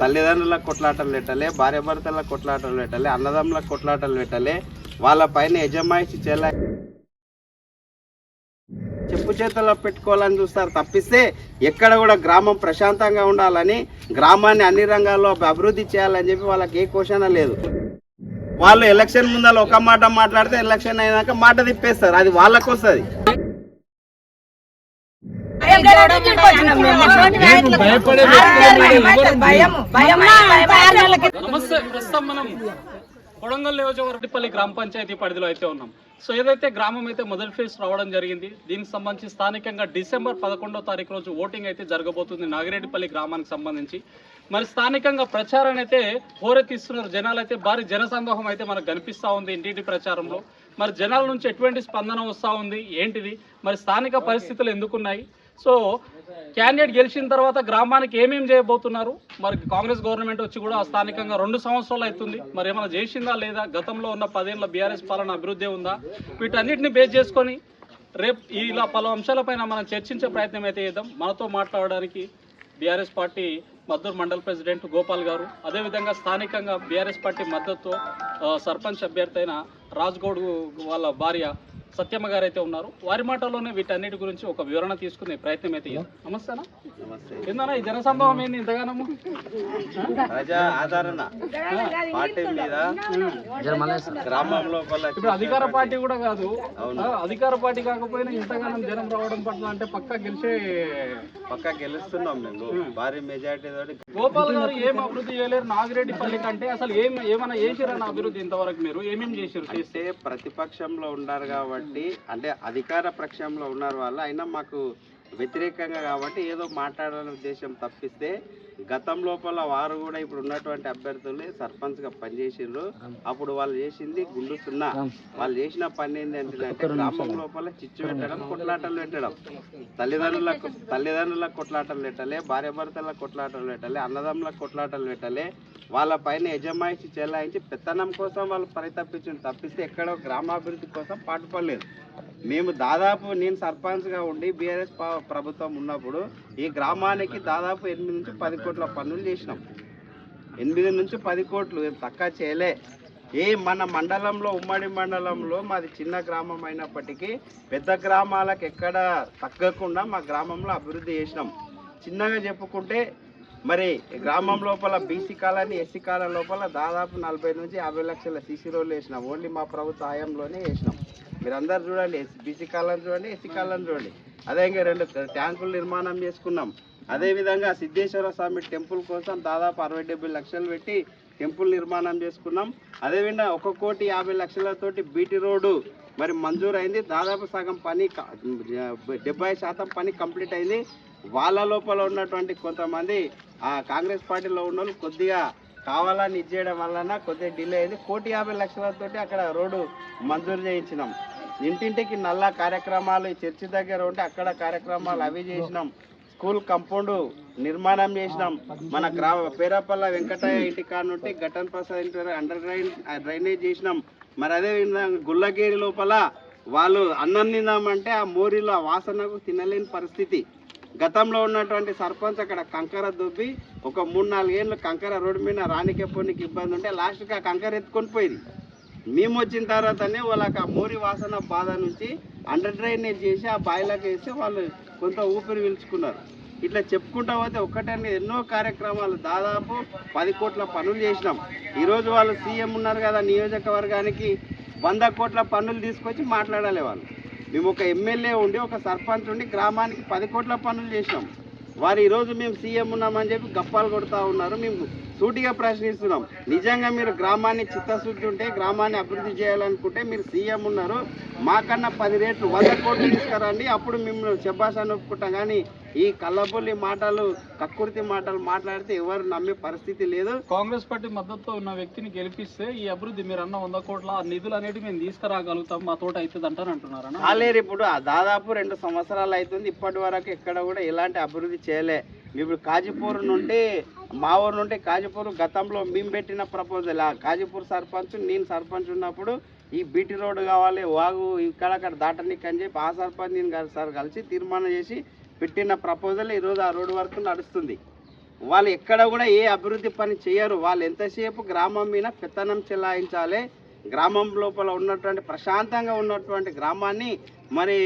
తల్లిదండ్రుల కొట్లాటలు పెట్టలే భార్య భర్తల కొట్లాటలు పెట్టలే అన్నదమ్ముల కొట్లాటలు పెట్టలే వాళ్ళ పైన యజమాయిషి చేయాల చెప్పు చేతుల్లో పెట్టుకోవాలని చూస్తారు తప్పిస్తే ఎక్కడ కూడా గ్రామం ప్రశాంతంగా ఉండాలని గ్రామాన్ని అన్ని రంగాల్లో అభివృద్ధి చేయాలని చెప్పి వాళ్ళకి ఏ క్వశ్చన్ లేదు. వాళ్ళు ఎలక్షన్ ముందర ఒక మాట మాట్లాడితే ఎలక్షన్ అయినాక మాట తిప్పేస్తారు అది వాళ్ళకు వస్తుంది నమస్తే ప్రస్తుతం మనం కొడంగల్ నియోజకవర్గపల్లి గ్రామ పంచాయతీ పరిధిలో అయితే ఉన్నాం. సో ఏదైతే గ్రామం అయితే మొదటి ఫేజ్ రావడం జరిగింది దీనికి సంబంధించి స్థానికంగా డిసెంబర్ పదకొండో తారీఖు రోజు ఓటింగ్ అయితే జరగబోతుంది నాగిరెడ్డిపల్లి గ్రామానికి సంబంధించి. మరి స్థానికంగా ప్రచారాన్ని అయితే హోరెత్తిస్తున్నారు జనాలు అయితే. భారీ జనసందోహం అయితే మనకు కనిపిస్తూ ఉంది ఇంటింటి ప్రచారంలో. మరి జనాల నుంచి ఎటువంటి స్పందన వస్తూ ఉంది? ఏంటిది? మరి స్థానిక పరిస్థితులు ఎందుకున్నాయి? సో క్యాండిడేట్ గెలిచిన తర్వాత గ్రామానికి ఏమేమి చేయబోతున్నారు? మరి కాంగ్రెస్ గవర్నమెంట్ వచ్చి కూడా స్థానికంగా రెండు సంవత్సరాలు అవుతుంది. మరి ఏమైనా చేసిందా లేదా? గతంలో ఉన్న పదేళ్ళ బీఆర్ఎస్ పాలన అభివృద్ధి ఉందా? వీటన్నిటిని బేస్ చేసుకొని రేపు ఇలా పలు అంశాలపైన మనం చర్చించే ప్రయత్నం అయితే చేద్దాం. మనతో మాట్లాడడానికి బీఆర్ఎస్ పార్టీ మద్దూరు మండల ప్రెసిడెంట్ గోపాల్ గారు. అదేవిధంగా స్థానికంగా బీఆర్ఎస్ పార్టీ మద్దతు సర్పంచ్ అభ్యర్థి అయిన రాజ్గౌడ్ వాళ్ళ భార్య సత్యమ్మ గారు అయితే ఉన్నారు. వారి మాటల్లోనే వీటన్నిటి గురించి ఒక వివరణ తీసుకునే ప్రయత్నం అయితే. నమస్తేనా? నమస్తే ఏందన్నా ఈ జనసంభవం ఏంది ఇంతగానము? ఇప్పుడు అధికార పార్టీ కూడా కాదు. అధికార పార్టీ కాకపోయినా ఇంతగానం జనం రావడం పట్ల అంటే పక్కా గెలిచే పక్క గెలుస్తున్నాం మేము. భారీ మెజార్టీ గోపాల్ గారు ఏం అభివృద్ధి చేయలేరు. నాగిరెడ్డి పల్లి కంటే అసలు ఏం ఏమైనా చేసిరన్న అభివృద్ధి ఇంతవరకు మీరు? ఏమేమి చేసిరు చేస్తే ప్రతిపక్షంలో ఉన్నారు కాబట్టి అంటే అధికార పక్షంలో ఉన్నారు వాళ్ళు అయినా మాకు వ్యతిరేకంగా కాబట్టి ఏదో మాట్లాడాలనే ఉద్దేశం తప్పిస్తే గతం లోపల వారు కూడా ఇప్పుడు ఉన్నటువంటి అభ్యర్థులు సర్పంచ్గా పనిచేసిండ్రు అప్పుడు వాళ్ళు చేసింది గుండు సున్నా. వాళ్ళు చేసిన పని ఏంటంటే గ్రామం లోపల చిచ్చు పెట్టడం కొట్లాటలు పెట్టడం. తల్లిదండ్రులకు తల్లిదండ్రుల కొట్లాటలు పెట్టలే భార్య భర్తల కొట్లాటలు పెట్టలే అన్నదమ్ముల కొట్లాటలు పెట్టలే. వాళ్ళ పైన యజమాయిషి చెలాయించి పెత్తనం కోసం వాళ్ళు పరితపించింది తప్పిస్తే ఎక్కడో గ్రామాభివృద్ధి కోసం పాటుపడలేదు. మేము దాదాపు నేను సర్పంచ్గా ఉండి బీఆర్ఎస్ ప్రభుత్వం ఉన్నప్పుడు ఈ గ్రామానికి దాదాపు ఎనిమిది నుంచి పది కోట్ల పనులు చేసినాం. ఎనిమిది నుంచి పది కోట్లు తక్కువ చేయలే. ఏ మన మండలంలో ఉమ్మడి మండలంలో మాది చిన్న గ్రామం అయినప్పటికీ పెద్ద గ్రామాలకు ఎక్కడ తగ్గకుండా మా గ్రామంలో అభివృద్ధి చేసినాం. చిన్నగా చెప్పుకుంటే మరి గ్రామం లోపల బీసీ కాలనీ ఎస్సీ కాలం లోపల దాదాపు నలభై నుంచి యాభై లక్షల సీసీ రోడ్లు వేసినాం. ఓన్లీ మా ప్రభుత్వ హయాంలోనే వేసినాం. మీరందరూ చూడండి బీసీ కాలం చూడండి ఎస్సీ కాలం చూడండి. అదే ఇంకా రెండు ట్యాంకులు నిర్మాణం చేసుకున్నాం. అదేవిధంగా సిద్ధేశ్వర స్వామి టెంపుల్ కోసం దాదాపు అరవై డెబ్బై లక్షలు పెట్టి టెంపుల్ నిర్మాణం చేసుకున్నాం. అదేవిధంగా ఒక కోటి యాభై లక్షలతోటి బీటీ రోడ్డు మరి మంజూరు అయింది దాదాపు సగం పని డెబ్బై శాతం పని కంప్లీట్ అయింది. వాళ్ళ లోపల ఉన్నటువంటి కొంతమంది ఆ కాంగ్రెస్ పార్టీలో ఉన్న వాళ్ళు కొద్దిగా కావాలని ఇచ్చేయడం వలన కొద్దిగా డిలే అయింది. కోటి యాభై లక్షలతోటి అక్కడ రోడ్డు మంజూరు చేయించినాం. ఇంటింటికి నల్ల కార్యక్రమాలు ఈ చర్చి దగ్గర ఉంటే అక్కడ కార్యక్రమాలు అవి చేసినాం. స్కూల్ కంపౌండ్ నిర్మాణం చేసినాం. మన గ్రామ పేరపల్ల వెంకటయ్య ఇంటి కాడ నుండి ఘటన్ ప్రసాద్ ఇంటి అండర్ డ్రైన్ డ్రైనేజ్ చేసినాం. మరి అదే విధంగా గుల్లగేరి లోపల వాళ్ళు అన్నం తిందామంటే ఆ మోరిలో ఆ వాసనకు తినలేని పరిస్థితి. గతంలో ఉన్నటువంటి సర్పంచ్ అక్కడ కంకర దుబ్బి ఒక మూడు నాలుగేళ్ళు కంకర రోడ్డు మీద రానికే పోనీకి ఇబ్బంది ఉంటే లాస్ట్కి ఆ కంకర ఎత్తుకొని పోయింది. మేము వచ్చిన తర్వాతనే వాళ్ళకి ఆ మోరి వాసన బాధ నుంచి అండర్ డ్రైనేజ్ చేసి ఆ బాయిలకు వేసి వాళ్ళు కొంత ఊపిరి పీల్చుకున్నారు. ఇట్లా చెప్పుకుంటా పోతే ఒక్కటనే ఎన్నో కార్యక్రమాలు. దాదాపు పది కోట్ల పనులు చేసినాం. ఈరోజు వాళ్ళు సీఎం ఉన్నారు కదా నియోజకవర్గానికి వంద కోట్ల పనులు తీసుకొచ్చి మాట్లాడాలి వాళ్ళు. మేము ఒక ఎమ్మెల్యే ఉండి ఒక సర్పంచ్ ఉండి గ్రామానికి పది కోట్ల పనులు చేసినాం. వారు ఈరోజు మేము సీఎం ఉన్నామని చెప్పి గప్పాలు కొడుతూ ఉన్నారు. మేము సూటిగా ప్రశ్నిస్తున్నాం. నిజంగా మీరు గ్రామాన్ని చిత్తశుద్ధి ఉంటే గ్రామాన్ని అభివృద్ధి చేయాలనుకుంటే మీరు సీఎం ఉన్నారు. మాకన్నా పది రేట్లు వంద కోట్లు తీసుకురండి. అప్పుడు మిమ్మల్ని శబ్బాసాన్ని ఒప్పుకుంటాం. కానీ ఈ కళ్ళబొల్లి మాటలు కక్కుర్తి మాటలు మాట్లాడితే ఎవరు నమ్మే పరిస్థితి లేదు. కాంగ్రెస్ పార్టీ మద్దతుతో ఉన్న వ్యక్తిని గెలిపిస్తే ఈ అభివృద్ధి మీరు అన్న వంద కోట్ల ఆ నిధులు అనేవి మేము తీసుకురాగలుగుతాం మా తోట అవుతుంది అంటారు అంటున్నారన్న కాలేరు ఇప్పుడు ఆ దాదాపు రెండు సంవత్సరాలు అవుతుంది. ఇప్పటి వరకు ఎక్కడ కూడా ఎలాంటి అభివృద్ధి చేయలే. ఇప్పుడు కాజీపూర్ నుండి మా ఊరు నుండి కాజీపూర్ గతంలో మేము పెట్టిన ప్రపోజల్ ఆ కాజీపూర్ సర్పంచ్ నేను సర్పంచ్ ఉన్నప్పుడు ఈ బీటీ రోడ్డు కావాలి వాగు ఇక్కడ అక్కడ అని చెప్పి ఆ సర్పంచ్ నేను సార్ కలిసి తీర్మానం చేసి పెట్టిన ప్రపోజల్ ఈరోజు ఆ రోడ్డు వరకు నడుస్తుంది. వాళ్ళు ఎక్కడ కూడా ఏ అభివృద్ధి పని చేయరు. వాళ్ళు ఎంతసేపు గ్రామం మీద పెత్తనం చెలాయించాలి గ్రామం లోపల ఉన్నటువంటి ప్రశాంతంగా ఉన్నటువంటి గ్రామాన్ని మరి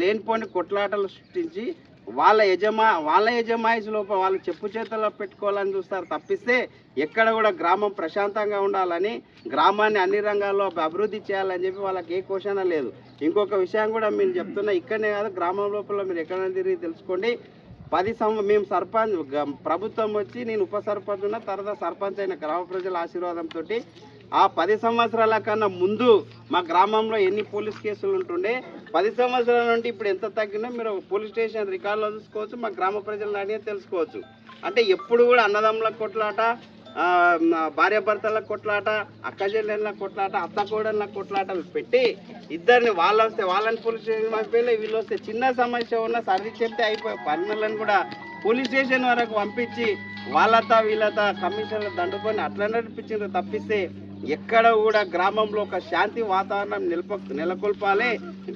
లేనిపోని కొట్లాటలు సృష్టించి వాళ్ళ యజమా వాళ్ళ యజమాయిస్ లోపల వాళ్ళు చెప్పు చేతుల్లో పెట్టుకోవాలని చూస్తారు. తప్పిస్తే ఎక్కడ కూడా గ్రామం ప్రశాంతంగా ఉండాలని గ్రామాన్ని అన్ని రంగాల్లో అభివృద్ధి చేయాలని చెప్పి వాళ్ళకి ఏ క్వశ్చన్ లేదు. ఇంకొక విషయం కూడా మేము చెప్తున్నా ఇక్కడనే కాదు గ్రామం లోపల మీరు ఎక్కడైనా తిరిగి తెలుసుకోండి. పది సం మేము సర్పంచ్ ప్రభుత్వం వచ్చి నేను ఉప సర్పంచ్ ఉన్న తర్వాత సర్పంచ్ అయిన గ్రామ ప్రజల ఆశీర్వాదంతో ఆ పది సంవత్సరాల కన్నా ముందు మా గ్రామంలో ఎన్ని పోలీస్ కేసులు ఉంటుండే పది సంవత్సరాల నుండి ఇప్పుడు ఎంత తగ్గినా మీరు పోలీస్ స్టేషన్ రికార్డులో చూసుకోవచ్చు మా గ్రామ ప్రజలను అడిగి తెలుసుకోవచ్చు. అంటే ఎప్పుడు కూడా అన్నదమ్ముల కొట్లాట భార్యాభర్తల కొట్లాట అక్కజెల్లెళ్ళ కొట్లాట అత్త కోడళ్ళ కొట్లాటలు పెట్టి ఇద్దరిని వాళ్ళు వస్తే వాళ్ళని పోలీస్ స్టేషన్ పంపించలే వీళ్ళు వస్తే చిన్న సమస్య ఉన్న సర్ది చెప్తే అయిపోయి పనులను కూడా పోలీస్ స్టేషన్ వరకు పంపించి వాళ్ళత వీళ్ళత కమిషన్లు దండుకొని అట్లా నడిపించారు తప్పిస్తే ఎక్కడ కూడా గ్రామంలో ఒక శాంతి వాతావరణం నిలప నెలకొల్పాలి.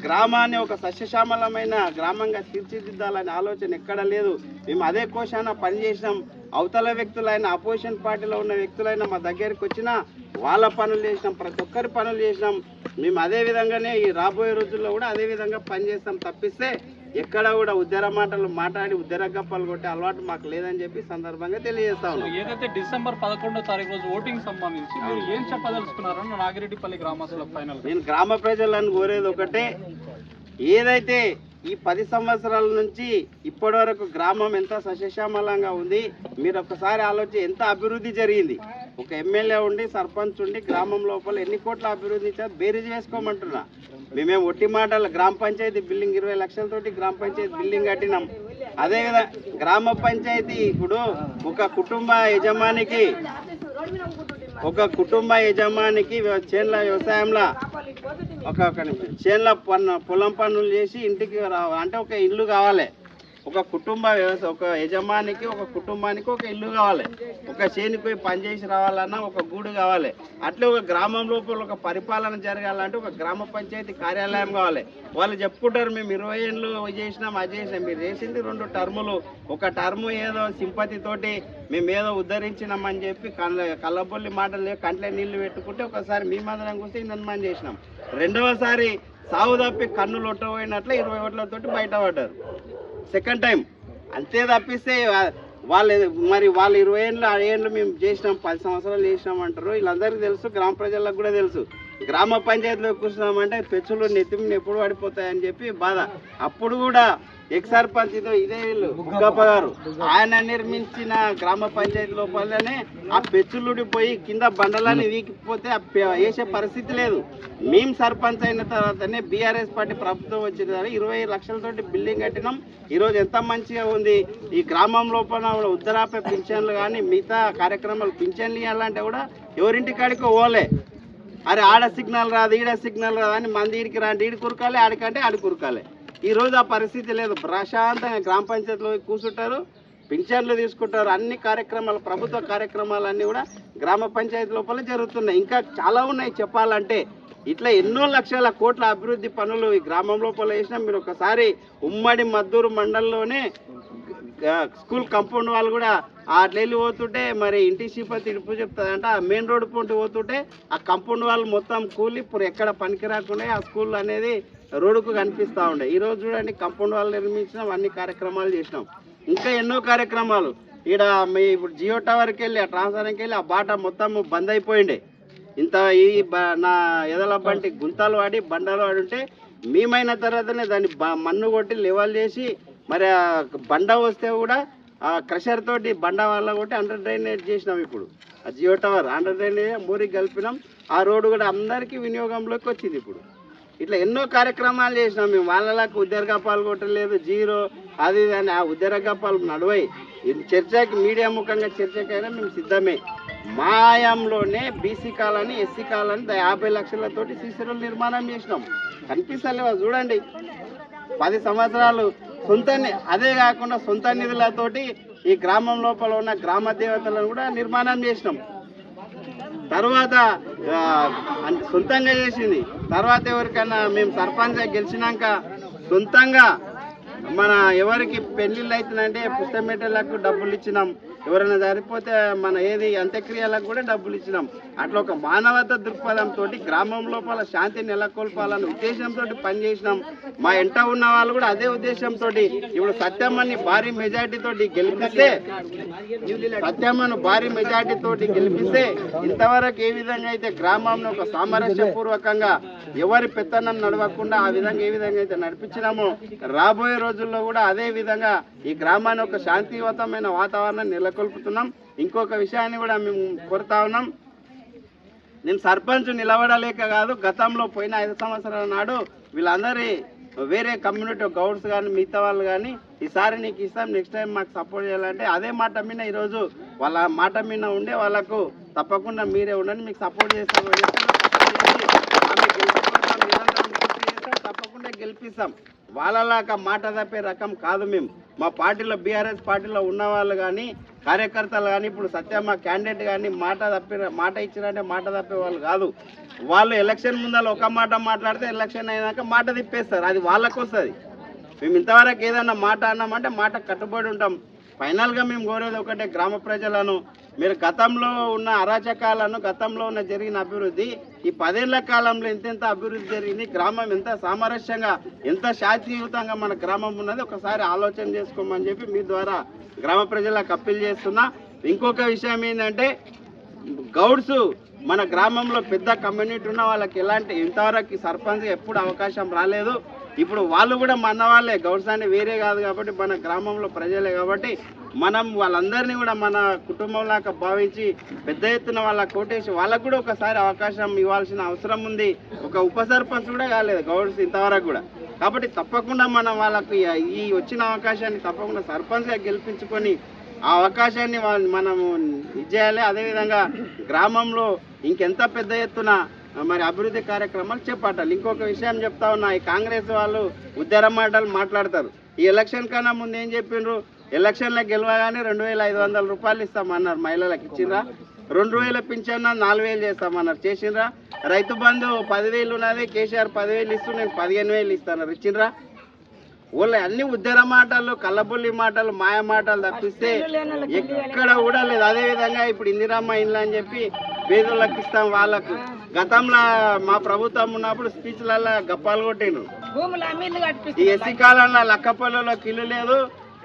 గ్రామాన్ని ఒక సస్యశ్యామలమైన గ్రామంగా తీర్చిదిద్దాలనే ఆలోచన ఎక్కడ లేదు. మేము అదే కోశాన పనిచేసినాం. అవతల వ్యక్తులైన అపోజిషన్ పార్టీలో ఉన్న వ్యక్తులైన మా దగ్గరికి వచ్చినా వాళ్ళ పనులు చేసినాం. ప్రతి ఒక్కరి పనులు చేసినాం. మేము అదే విధంగానే ఈ రాబోయే రోజుల్లో కూడా అదే విధంగా పనిచేస్తాం తప్పిస్తే ఎక్కడ కూడా ఉద్దర మాటలు మాట్లాడి ఉద్దర గప్పాలు కొట్టే అలవాటు మాకు లేదని చెప్పి సందర్భంగా తెలియజేస్తా ఉన్నాం. ఏదైతే డిసెంబర్ పదకొండో తారీఖు రోజు ఓటింగ్ సంబంధించి మీరు ఏం చెప్పదలుచుకున్నారని నాగిరెడ్డిపల్లి గ్రామస్తులకు ఫైనల్. నేను గ్రామ ప్రజలను కోరేది ఒకటే ఏదైతే ఈ పది సంవత్సరాల నుంచి ఇప్పటి వరకు గ్రామం ఎంత సస్యశ్యామలంగా ఉంది మీరు ఒకసారి ఆలోచి ఎంత అభివృద్ధి జరిగింది. ఒక ఎమ్మెల్యే ఉండి సర్పంచ్ ఉండి గ్రామం లోపల ఎన్ని కోట్ల అభివృద్ధి బేరీజ్ వేసుకోమంటున్నా. మేమేం ఒట్టి మాటలు గ్రామ పంచాయతీ బిల్డింగ్ ఇరవై లక్షలతోటి గ్రామ పంచాయతీ బిల్డింగ్ కట్టినాం. అదే అదేవిధంగా గ్రామ పంచాయతీ ఇప్పుడు ఒక కుటుంబ యజమానికి ఒక కుటుంబ యజమానికి చేన్ల వ్యవసాయంలో ఒక చేన్ల పన్ను పొలం పనులు చేసి ఇంటికి రావాలి అంటే ఒక ఇల్లు కావాలి. ఒక కుటుంబ ఒక యజమానికి ఒక కుటుంబానికి ఒక ఇల్లు కావాలి. ఒక చేనికి పోయి పని చేసి రావాలన్నా ఒక గూడు కావాలి. అట్లే ఒక గ్రామం లోపల ఒక పరిపాలన జరగాలంటే ఒక గ్రామ పంచాయతీ కార్యాలయం కావాలి. వాళ్ళు చెప్పుకుంటారు మేము ఇరవై ఏళ్ళు చేసినాం అది చేసినాం. మీరు చేసింది రెండు టర్ములు. ఒక టర్ము ఏదో సింపతి తోటి మేము ఏదో ఉద్ధరించినామని చెప్పి కళ్ళ కళ్ళబొల్లి మాటలు కంట్లో నీళ్ళు పెట్టుకుంటే ఒకసారి మీ మందరం కూర్చొని నిర్మాణం చేసినాం. రెండవసారి సాగు తప్పి కన్నులు ఒట్టబోయినట్లే ఇరవై ఓట్లతోటి బయటపడ్డారు. Second time. అంతే తప్పిస్తే వాళ్ళు మరి వాళ్ళు ఇరవై ఏళ్ళు ఆ ఏళ్ళు మేము చేసినాం పది సంవత్సరాలు చేసినాం అంటారు. వీళ్ళందరికీ తెలుసు గ్రామ ప్రజలకు కూడా తెలుసు. గ్రామ పంచాయతీలో కూర్చున్నామంటే పెచ్చులు నెత్తిమిని ఎప్పుడు పడిపోతాయని చెప్పి బాధ. అప్పుడు కూడా ఎక్స్ సర్పంచ్ ఇదో ఇదే వీళ్ళు బుగ్గప్ప గారు. ఆయన నిర్మించిన గ్రామ పంచాయతీ లోపలనే ఆ పెచ్చులుడి పోయి కింద బండలని వీకిపోతే వేసే పరిస్థితి లేదు. మేము సర్పంచ్ అయిన తర్వాతనే బీఆర్ఎస్ పార్టీ ప్రభుత్వం వచ్చిన తర్వాత ఇరవై లక్షలతోటి బిల్డింగ్ కట్టినాం. ఈరోజు ఎంత మంచిగా ఉంది. ఈ గ్రామం లోపల కూడా పింఛన్లు కానీ మిగతా కార్యక్రమాలు పింఛన్లు ఇవ్వాలంటే కూడా ఎవరింటి కాడికి ఓలే అరే ఆడ సిగ్నల్ రాదు ఈడ సిగ్నల్ రాదు అని మంది ఈడికి రాండి ఈడి కురకాలి ఆడికంటే ఆడి కురకాలి. ఈ రోజు ఆ పరిస్థితి లేదు. ప్రశాంతంగా గ్రామ పంచాయతీలో కూర్చుంటారు పింఛన్లు తీసుకుంటారు అన్ని కార్యక్రమాలు ప్రభుత్వ కార్యక్రమాలన్నీ కూడా గ్రామ పంచాయతీ లోపల జరుగుతున్నాయి. ఇంకా చాలా ఉన్నాయి చెప్పాలంటే. ఇట్లా ఎన్నో లక్షల కోట్ల అభివృద్ధి పనులు ఈ గ్రామం లోపల వేసినా మీరు ఒకసారి ఉమ్మడి మద్దూరు మండలంలోనే స్కూల్ కంపౌండ్ వాళ్ళు కూడా అట్లా వెళ్ళి పోతుంటే మరి ఇంటి సీపతి ఇడుపు చెప్తుందంట ఆ మెయిన్ రోడ్ పొంటి పోతుంటే ఆ కంపౌండ్ వాళ్ళు మొత్తం కూలి ఇప్పుడు ఎక్కడ పనికి రాకుండా ఆ స్కూల్ అనేది రోడ్డుకు కనిపిస్తూ ఉండే. ఈరోజు చూడండి కంపౌండ్ వాళ్ళు నిర్మించినాం అన్ని కార్యక్రమాలు చేసినాం. ఇంకా ఎన్నో కార్యక్రమాలు. ఈడ మీ ఇప్పుడు జియో టవర్కి వెళ్ళి ఆ ట్రాన్స్ఫర్కి వెళ్ళి ఆ బాట మొత్తం బంద్ అయిపోయిండే. ఇంత ఈ నా ఎదల బంటి గుంతలు వాడి బండలు వాడి ఉంటే మేమైన తర్వాతనే దాన్ని మన్ను కొట్టి లెవెల్ చేసి మరి బండ వస్తే కూడా ఆ క్రషర్ తోటి బండ వల్ల కూడా అండర్ డ్రైనేజ్ చేసినాం ఇప్పుడు. ఆ జియో టవర్ అండర్ డ్రైనేజ్ మూరికి కలిపినాం. ఆ రోడ్డు కూడా అందరికీ వినియోగంలోకి వచ్చింది ఇప్పుడు. ఇట్లా ఎన్నో కార్యక్రమాలు చేసినాం మేము. వాళ్ళకు ఉద్యోగపాలు కొట్టలేదు జీరో అది అని ఆ ఉద్యోగపాలు నడవాయి. ఇది చర్చకి మీడియా ముఖంగా చర్చకైనా మేము సిద్ధమే. మాయంలోనే బీసీ కాలని ఎస్సీ కాలని యాభై లక్షలతోటి సీసీలు నిర్మాణం చేసినాం. కనిపిస్తలేవా? చూడండి. పది సంవత్సరాలు సొంత ని- అదే కాకుండా సొంత నిధులతోటి ఈ గ్రామం లోపల ఉన్న గ్రామ దేవతలను కూడా నిర్మాణం చేసినాం. తర్వాత సొంతంగా చేసింది. తర్వాత ఎవరికైనా మేము సర్పంచ్ గెలిచినాక సొంతంగా మన ఎవరికి పెళ్ళిళ్ళు అవుతుందంటే పుస్తమెటలకు డబ్బులు ఇచ్చినాం. ఎవరైనా సరిపోతే మన ఏది అంత్యక్రియలకు కూడా డబ్బులు ఇచ్చినాం. అట్లా ఒక మానవత దృక్పథంతో గ్రామం లోపల శాంతి నెలకొల్పాలన్న ఉద్దేశంతో పనిచేసినాం. మా ఎంట ఉన్న వాళ్ళు కూడా అదే ఉద్దేశంతో ఇప్పుడు సత్యమ్మని భారీ మెజార్టీ తోటి గెలిపిస్తే సత్యమ్మను భారీ మెజార్టీ తోటి గెలిపిస్తే ఇంతవరకు ఏ విధంగా అయితే గ్రామంలో ఒక సామరస్యపూర్వకంగా ఎవరి పెత్తనం నడవకుండా ఆ విధంగా ఏ విధంగా అయితే నడిపించినామో రాబోయే రోజుల్లో కూడా అదే విధంగా ఈ గ్రామాన్ని ఒక శాంతియుతమైన వాతావరణం నెలకొల్పుతున్నాం. ఇంకొక విషయాన్ని కూడా మేము కోరుతా ఉన్నాం. నేను సర్పంచ్ నిలబడలేక కాదు గతంలో పోయిన ఐదు సంవత్సరాల నాడు వీళ్ళందరి వేరే కమ్యూనిటీ గౌడ్స్ కానీ మిగతా వాళ్ళు కానీ ఈసారి నీకు ఇస్తాం నెక్స్ట్ టైం మాకు సపోర్ట్ చేయాలంటే అదే మాట మీద ఈరోజు వాళ్ళ మాట మీద ఉండే వాళ్ళకు తప్పకుండా మీరే ఉండండి మీకు సపోర్ట్ చేస్తాం తప్పకుండా గెలిపిస్తాం. వాళ్ళలాగా మాట తప్పే రకం కాదు మేము. మా పార్టీలో బీఆర్ఎస్ పార్టీలో ఉన్న వాళ్ళు కానీ కార్యకర్తలు కానీ ఇప్పుడు సత్యమ్మ క్యాండిడేట్ కానీ మాట తప్పి మాట ఇచ్చినంటే మాట తప్పే వాళ్ళు కాదు. వాళ్ళు ఎలక్షన్ ముందర ఒక మాట మాట్లాడితే ఎలక్షన్ అయినాక మాట తిప్పేస్తారు. అది వాళ్ళకు వస్తుంది. మేము ఇంతవరకు ఏదన్నా మాట అన్నామంటే మాట కట్టుబడి ఉంటాం. ఫైనల్గా మేము కోరేది ఒకటే గ్రామ ప్రజలను. మీరు గతంలో ఉన్న అరాచకాలను గతంలో ఉన్న జరిగిన అభివృద్ధి ఈ పదేళ్ళ కాలంలో ఎంతెంత అభివృద్ధి జరిగింది గ్రామం ఎంత సామరస్యంగా ఎంత శాంతియుతంగా మన గ్రామం ఉన్నది ఒకసారి ఆలోచన చేసుకోమని చెప్పి మీ ద్వారా గ్రామ ప్రజలకు అప్పీల్ చేస్తున్నా. ఇంకొక విషయం ఏంటంటే గౌడ్స్ మన గ్రామంలో పెద్ద కమ్యూనిటీ ఉన్న వాళ్ళకి ఎలాంటి ఇంతవరకు సర్పంచ్ ఎప్పుడు అవకాశం రాలేదు. ఇప్పుడు వాళ్ళు కూడా మన వాళ్ళే. గౌడ్స్ అంటే వేరే కాదు కాబట్టి మన గ్రామంలో ప్రజలే కాబట్టి మనం వాళ్ళందరినీ కూడా మన కుటుంబంలాగా భావించి పెద్ద ఎత్తున వాళ్ళ కోటేసి వాళ్ళకు కూడా ఒకసారి అవకాశం ఇవ్వాల్సిన అవసరం ఉంది. ఒక ఉప సర్పంచ్ కూడా కాలేదు గౌడ్స్ ఇంతవరకు కూడా. కాబట్టి తప్పకుండా మనం వాళ్ళకు ఈ- వచ్చిన అవకాశాన్ని తప్పకుండా సర్పంచ్గా గెలిపించుకొని ఆ అవకాశాన్ని వాళ్ళని మనము ఇచ్చేయాలి అదేవిధంగా గ్రామంలో ఇంకెంత పెద్ద ఎత్తున మరి అభివృద్ధి కార్యక్రమాలు చేపట్టాలి. ఇంకొక విషయం చెప్తా ఉన్నా ఈ కాంగ్రెస్ వాళ్ళు ఉద్దర మాటలు మాట్లాడతారు. ఈ ఎలక్షన్ కన్నా ముందు ఏం చెప్పిండ్రు ఎలక్షన్లో గెలవగానే రెండు వేల ఐదు వందల రూపాయలు ఇస్తామన్నారు మహిళలకు. ఇచ్చిండ్రా రెండు వేల పింఛన్ నాలుగు వేలు చేస్తామన్నారు. చేసిండ్రా రైతు బంధు పదివేలు ఉన్నది కేసీఆర్ పదివేలు ఇస్తూ నేను పదిహేను వేలు ఇస్తాను ఇచ్చిండ్రా వాళ్ళు అన్ని ఉద్దర మాటలు కళ్ళబుల్లి మాటలు మాయ మాటలు తప్పిస్తే ఎక్కడ కూడా లేదు. అదే విధంగా ఇప్పుడు ఇందిరామ్మ ఇండ్లు అని చెప్పి పేదోళ్ళకి ఇస్తాం వాళ్ళకు. గతంలో మా ప్రభుత్వం ఉన్నప్పుడు స్పీచ్లలో గప్పాలు కట్టిస్తారు ఈ ఎస్సీ కాలంలో లక్కపల్లిలో కిల్లు లేదు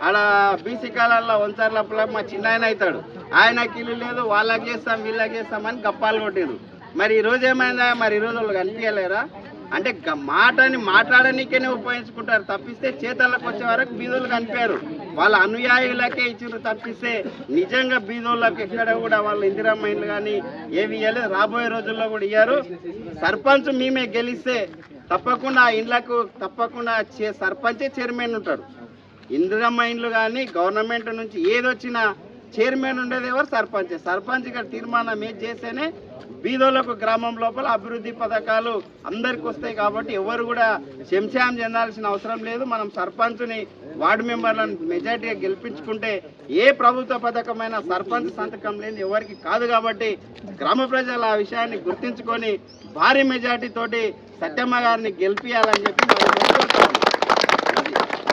ఆడ బీసీ కాలంలో వంచర్లపల మా చిన్న ఆయన అవుతాడు ఆయనకి ఇల్లు లేదు వాళ్ళకి చేస్తాం వీళ్ళకి చేస్తామని గప్పాలు కొట్టిండ్రు. మరి ఈ రోజు ఏమైందా? మరి ఈ రోజు వాళ్ళు కనిపించలేరా? అంటే మాటని మాట్లాడనీకనే ఉపయోగించుకుంటారు. తప్పిస్తే చేతలకు వచ్చే వరకు బీదోళ్ళు కనిపారు వాళ్ళ అనుయాయులకే ఇచ్చారు తప్పిస్తే నిజంగా బీదోళ్ళకి ఎక్కడ కూడా వాళ్ళు ఇందిరమ్మ కానీ ఏవి ఇవ్వలేదు రాబోయే రోజుల్లో కూడా ఇయ్యారు. సర్పంచ్ మేమే గెలిస్తే తప్పకుండా ఇండ్లకు తప్పకుండా చే సర్పంచే చైర్మన్ ఉంటాడు. ఇందిరమ్మ ఇండ్లు కానీ గవర్నమెంట్ నుంచి ఏదొచ్చినా చైర్మన్ ఉండేది ఎవరు? సర్పంచ్. సర్పంచ్ గారు తీర్మానం ఏది చేస్తేనే బీదోళ్ళకు గ్రామం లోపల అభివృద్ధి పథకాలు అందరికి వస్తాయి కాబట్టి ఎవరు కూడా శంశాం చెందాల్సిన అవసరం లేదు. మనం సర్పంచ్ని వార్డు మెంబర్లను మెజార్టీగా గెలిపించుకుంటే ఏ ప్రభుత్వ పథకమైన సర్పంచ్ సంతకం లేని ఎవరికి కాదు కాబట్టి గ్రామ ప్రజలు ఆ విషయాన్ని గుర్తించుకొని భారీ మెజార్టీ తోటి సత్యమ్మ గారిని గెలిపియాలని చెప్పి మనం కోరుకుంటాం. గుడి లేకుండే ఒక్క పోషమ్మ గుడి ఎల్లమ్మ గుడి పోషమ్మ గుడి ఎల్లమ్మ గుడి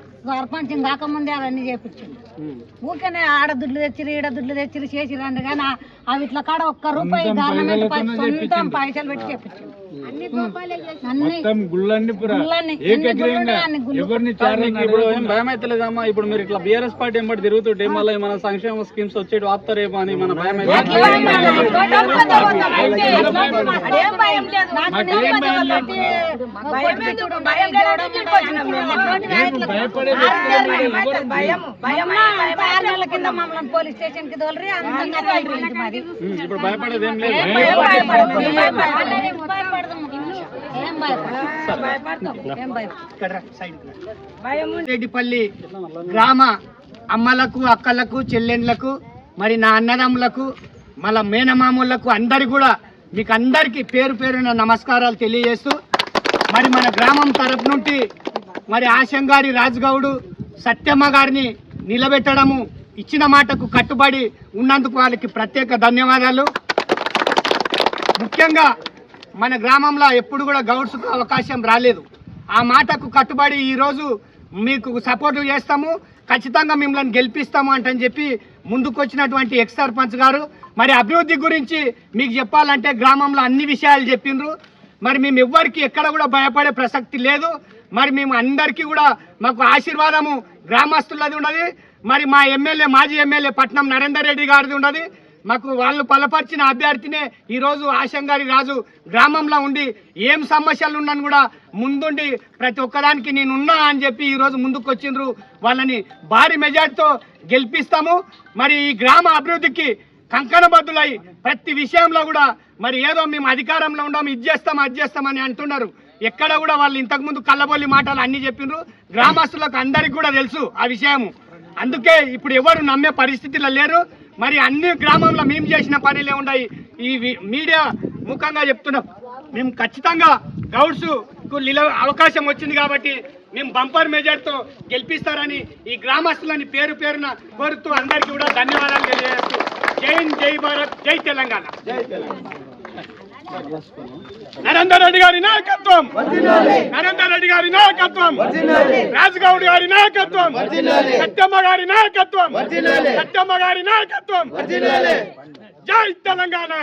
సర్పంచం కాకముందే అవన్నీ చేపించింది ఊరికనే ఆడ దుడ్లు తెచ్చిరి ఈడ దుడ్లు తెచ్చిరి చేసిరు అంటే కానీ అవి ఇట్లా కాడ ఒక్క రూపాయి గవర్నమెంట్ సొంతం పైసలు పెట్టి ఎవరిని మీకు ఇప్పుడు మీరు ఇట్లా బీఆర్ఎస్ పార్టీ ఎంబడి తిరుగుతుంటే మళ్ళీ మన సంక్షేమ స్కీమ్స్ వచ్చేటి ఆపుతారేమో అని మన భయం. భయపడే కింద మమ్మల్ని పోలీస్ స్టేషన్కి తోలరి ఇప్పుడు భయపడేది ఏం లేదు. భయం రెడ్డిపల్లి గ్రామ అమ్మలకు అక్కలకు చెల్లెండ్లకు మరి నా అన్నదమ్ములకు మళ్ళా మేనమామూలకు అందరి కూడా మీకు అందరికీ పేరు పేరున నమస్కారాలు తెలియజేస్తూ మరి మన గ్రామం తరపు నుండి మరి ఆశంగారి రాజుగౌడు సత్యమ్మ గారిని నిలబెట్టడము ఇచ్చిన మాటకు కట్టుబడి ఉన్నందుకు వాళ్ళకి ప్రత్యేక ధన్యవాదాలు. ముఖ్యంగా మన గ్రామంలో ఎప్పుడు కూడా గౌడ్స్కు అవకాశం రాలేదు. ఆ మాటకు కట్టుబడి ఈరోజు మీకు సపోర్ట్ చేస్తాము. ఖచ్చితంగా మిమ్మల్ని గెలిపిస్తాము అంటని చెప్పి ముందుకొచ్చినటువంటి ఎక్స్ సర్పంచ్ గారు మరి అభివృద్ధి గురించి మీకు చెప్పాలంటే గ్రామంలో అన్ని విషయాలు చెప్పిండ్రు. మరి మేము ఎవ్వరికి ఎక్కడ కూడా భయపడే ప్రసక్తి లేదు. మరి మేము అందరికీ కూడా మాకు ఆశీర్వాదము. గ్రామస్తులది ఉన్నది. మరి మా ఎమ్మెల్యే మాజీ ఎమ్మెల్యే పట్నం నరేందర్ రెడ్డి గారిది ఉన్నది. మాకు వాళ్ళు బలపరిచిన అభ్యర్థినే ఈరోజు ఆశంగారి రాజు గ్రామంలో ఉండి ఏం సమస్యలు ఉన్నాను కూడా ముందుండి ప్రతి ఒక్కదానికి నేనున్నా అని చెప్పి ఈరోజు ముందుకు వచ్చిండ్రు. వాళ్ళని భారీ మెజార్టీతో గెలిపిస్తాము. మరి ఈ గ్రామ అభివృద్ధికి కంకణబద్దులై ప్రతి విషయంలో కూడా మరి ఏదో మేము అధికారంలో ఉండము ఇది చేస్తాం అది చేస్తామని అంటున్నారు. ఎక్కడ కూడా వాళ్ళు ఇంతకుముందు కళ్ళబొల్లి మాటలు అన్ని చెప్పిండ్రు. గ్రామస్తులకు అందరికి కూడా తెలుసు ఆ విషయము. అందుకే ఇప్పుడు ఎవరు నమ్మే పరిస్థితిలో లేరు. మరి అన్ని గ్రామంలో మేము చేసిన పనులే ఉన్నాయి ఈ వి- మీడియా ముఖంగా చెప్తున్నాం. మేము ఖచ్చితంగా గౌడ్స్కు అవకాశం వచ్చింది కాబట్టి మేము బంపర్ మెజార్తో గెలిపిస్తారని ఈ గ్రామస్తులని పేరు పేరున కోరుతూ అందరికీ కూడా ధన్యవాదాలు తెలియజేస్తూ జై హింద్, జై భారత్ జై తెలంగాణ. నరేందర్ రెడ్డి గారి నాయకత్వం. నరేందర్ రెడ్డి గారి నాయకత్వం. రాజగౌడ్ గారి నాయకత్వం. సత్యమ్మ గారి నాయకత్వం. సత్యమ్మ గారి నాయకత్వం. జై తెలంగాణ.